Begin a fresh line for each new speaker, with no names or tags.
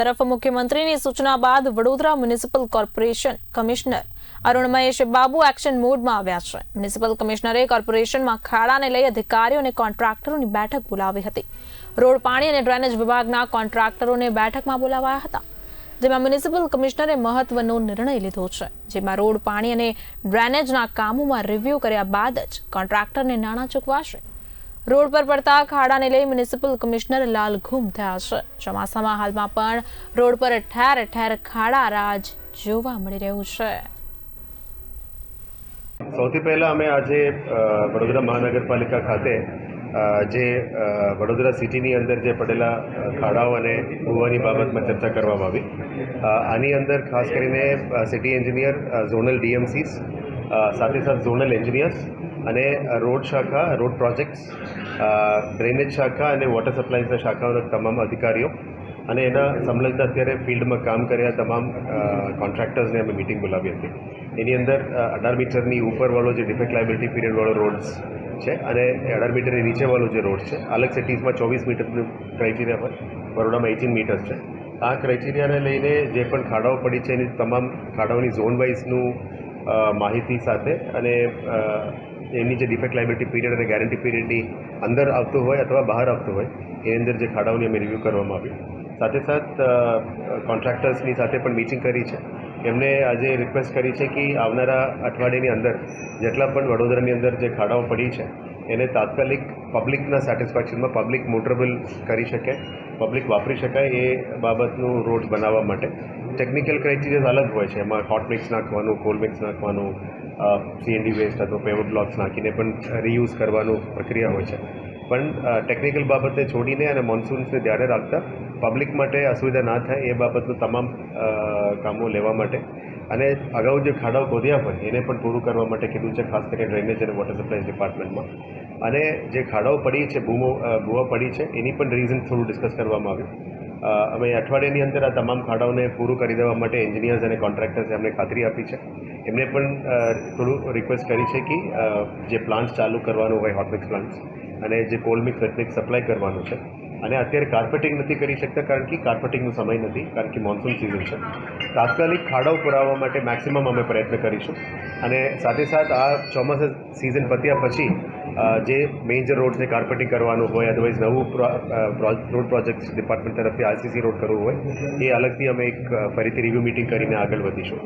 તરફ મુખ્યમંત્રીની સૂચના બાદ Vadodara municipal corporation commissioner Arun Mahesh Babu action મોડમાં આવ્યા છે. મ્યુનિસિપલ કમિશનરે કોર્પોરેશનમાં ખાડાને લઈ અધિકારીઓ અને કોન્ટ્રાક્ટરોની બેઠક બોલાવી હતી. રોડ, પાણી અને ડ્રેનેજ વિભાગના કોન્ટ્રાક્ટરોને બેઠકમાં બોલાવાયા હતા, જેમાં મ્યુનિસિપલ કમિશનરે મહત્વનો નિર્ણય લીધો છે. જેમાં રોડ, પાણી અને ડ્રેનેજના કામોમાં રિવ્યૂ કર્યા બાદ જ કોન્ટ્રાક્ટરને નાણાં ચૂકવાશે. રોડ પર પડતા ખાડાને લઈ મ્યુનિસિપલ કમિશનર લાલ ઘૂમ થયા છે. ચોમાસામાં હાલમાં પણ રોડ પર ઠેર ઠેર ખાડા રાજ જોવા મળી રહ્યું છે.
સૌથી પહેલાં અમે આજે વડોદરા મહાનગરપાલિકા ખાતે જે વડોદરા સિટીની અંદર જે પડેલા ખાડાઓ અને ભૂવાની બાબતમાં ચર્ચા કરવામાં આવી. આની અંદર ખાસ કરીને સિટી એન્જિનિયર ઝોનલ ડીએમસીસ સાથે સાથે ઝોનલ એન્જિનિયર્સ અને રોડ શાખા, રોડ પ્રોજેક્ટ્સ ડ્રેનેજ શાખા અને વોટર સપ્લાયના શાખાઓના તમામ અધિકારીઓ અને એના સંલગ્ન અત્યારે ફિલ્ડમાં કામ કર્યા તમામ કોન્ટ્રાક્ટર્સને અમે મિટિંગ બોલાવી હતી. એની અંદર અઢાર મીટરની ઉપરવાળો જે ડિફેક્ટ લાયબિલિટી પીરિયડવાળો રોડ્સ છે અને અઢાર મીટરની નીચેવાળો જે રોડ છે. અલગ સિટીઝમાં ચોવીસ મીટરનું ક્રાઇટેરિયા હોય. બરોડામાં એટીન મીટર્સ છે. આ ક્રાઇટેરિયાને લઈને જે પણ ખાડાઓ પડી છે એની તમામ ખાડાઓની ઝોન વાઇઝનું માહિતી સાથે અને એની જે ડિફેક્ટ લાયબિલિટી પીરિયડ અને ગેરંટી પીરિયડની અંદર આવતું હોય અથવા બહાર આવતું હોય, એની અંદર જે ખાડાઓની અમે રિવ્યૂ કરવામાં આવી. સાથે સાથ કોન્ટ્રાક્ટર્સની સાથે પણ મીટિંગ કરી છે. એમને આજે રિક્વેસ્ટ કરી છે કે આવનારા અઠવાડિયાની અંદર જેટલા પણ વડોદરાની અંદર જે ખાડાઓ પડી છે, એને તાત્કાલિક પબ્લિકના સેટિસ્ફેક્શનમાં પબ્લિક મોટરેબલ કરી શકે પબ્લિક વાપરી શકાય એ બાબતનું રોડ બનાવવા માટે. ટેકનિકલ ક્રાઇટેરિયાઝ અલગ હોય છે. એમાં હોટ મિક્સ નાખવાનું કોલ્ડ મિક્સ નાખવાનું સીએનડી વેસ્ટ અથવા પેવર બ્લોક્સ નાખીને પણ રીયુઝ કરવાનું પ્રક્રિયા હોય છે. પણ ટેકનિકલ બાબતે છોડીને અને મોન્સૂન્સને ધ્યાને રાખતા પબ્લિક માટે અસુવિધા ના થાય એ બાબતનું તમામ કામો લેવા માટે. અને અગાઉ જે ખાડાઓ ખોદ્યા હોય એને પણ પૂરું કરવા માટે કીધું છે, ખાસ કરીને ડ્રેનેજ અને વોટર સપ્લાય ડિપાર્ટમેન્ટમાં અને જે ખાડાઓ પડી છે, ભૂમો ભૂવા પડી છે, એની પણ રીઝન થોડું ડિસ્કસ કરવામાં આવ્યું. અમે અઠવાડિયાની અંદર આ તમામ ખાડાઓને પૂરું કરી દેવા માટે એન્જિનિયર્સ અને કોન્ટ્રાક્ટર્સે અમને ખાતરી આપી છે. એમને પણ થોડું રિક્વેસ્ટ કરી છે કે જે પ્લાન્ટ્સ ચાલુ કરવાનું હોય હોટમિક્સ પ્લાન્ટ્સ અને જે કોલમિક્સ વેટમિક્સ સપ્લાય કરવાનું છે. અને અત્યારે કાર્પેટિંગ નથી કરી શકતા કારણ કે કાર્પેટિંગનો સમય નથી, કારણ કે મોન્સૂન સિઝન છે. તાત્કાલિક ખાડાઓ પુરાવવા માટે મેક્સિમમ અમે પ્રયત્ન કરીશું. અને સાથે સાથ આ ચોમાસા સિઝન પત્યા પછી જે મેજર રોડ્સને કાર્પેટિંગ કરવાનું હોય અદરવાઇઝ નવું રોડ પ્રોજેક્ટ ડિપાર્ટમેન્ટ તરફથી આરસીસી રોડ કરવું હોય, એ અલગથી અમે એક ફરીથી રિવ્યુ મિટિંગ કરીને આગળ વધીશું.